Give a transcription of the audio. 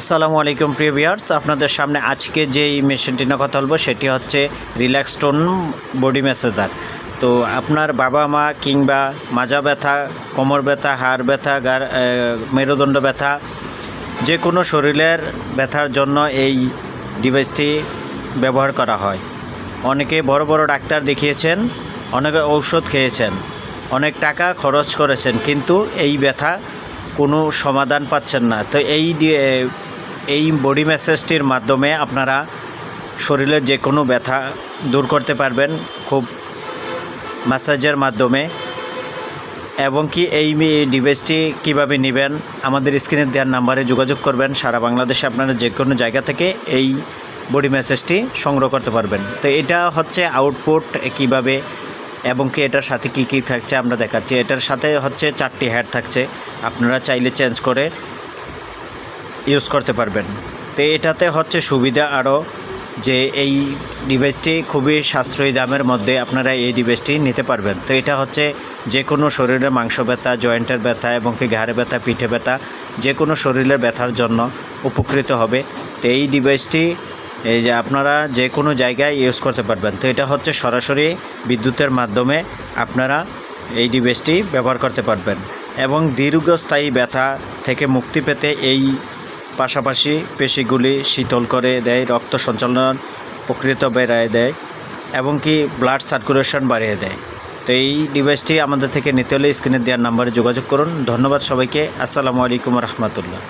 আসসালামু আলাইকুম, প্রিয় ভিউয়ার্স। আপনাদের সামনে আজকে যেই মেশিনটি নিয়ে কথা বলব সেটি হচ্ছে রিল্যাক্স টোন বডি ম্যাসেজার তো আপনার বাবা মা কিংবা মাজা ব্যথা, কোমর ব্যথা, হাড় ব্যথা মেরুদণ্ড ব্যথা যে কোনো শরীরের ব্যথার জন্য এই ডিভাইসটি ব্যবহার করা হয়। অনেকে বড় বড় ডাক্তার দেখিয়েছেন, অনেকে ঔষধ খেয়েছেন, অনেক টাকা খরচ করেছেন, কিন্তু এই ব্যথা কোনো সমাধান পাচ্ছেন না। তো এই এই বডি ম্যাসেজটির মাধ্যমে আপনারা শরীরের যে কোনো ব্যথা দূর করতে পারবেন খুব ম্যাসাজের মাধ্যমে। এবং কি এই ডিভাইসটি কীভাবে নেবেন আমাদের স্ক্রিনে দেওয়ার নাম্বারে যোগাযোগ করবেন। সারা বাংলাদেশে আপনারা যে কোনো জায়গা থেকে এই বডি ম্যাসেজটি সংগ্রহ করতে পারবেন। তো এটা হচ্ছে আউটপুট কীভাবে এবং কি এটার সাথে কি কি থাকছে আমরা দেখাচ্ছি। এটার সাথে হচ্ছে চারটি হেড থাকছে। আপনারা চাইলে চেঞ্জ করে ইউজ করতে পারবেন। তো এটাতে হচ্ছে সুবিধা আরও যে এই ডিভাইসটি খুবই সাশ্রয়ী দামের মধ্যে আপনারা এই ডিভাইসটি নিতে পারবেন। তো এটা হচ্ছে যে কোনো শরীরের মাংস ব্যথা, জয়েন্টের ব্যথা এবং কি ঘাড়ে ব্যথা, পিঠে ব্যথা যে কোনো শরীরের ব্যথার জন্য উপকৃত হবে। তো এই ডিভাইসটি এই যে আপনারা যে কোনো জায়গায় ইউজ করতে পারবেন। তো এটা হচ্ছে সরাসরি বিদ্যুতের মাধ্যমে আপনারা এই ডিভাইসটি ব্যবহার করতে পারবেন। এবং দীর্ঘস্থায়ী ব্যথা থেকে মুক্তি পেতে এই পাশাপাশি পেশিগুলি শীতল করে দেয়, রক্ত সঞ্চালন প্রকৃত বেড়ায় দেয় এবং কি ব্লাড সার্কুলেশন বাড়িয়ে দেয়। তো এই ডিভাইসটি আমাদের থেকে নিতে হলে স্ক্রিনে দেওয়ার নাম্বারে যোগাযোগ করুন। ধন্যবাদ সবাইকে। আসসালামু আলাইকুম রহমতুল্লাহ।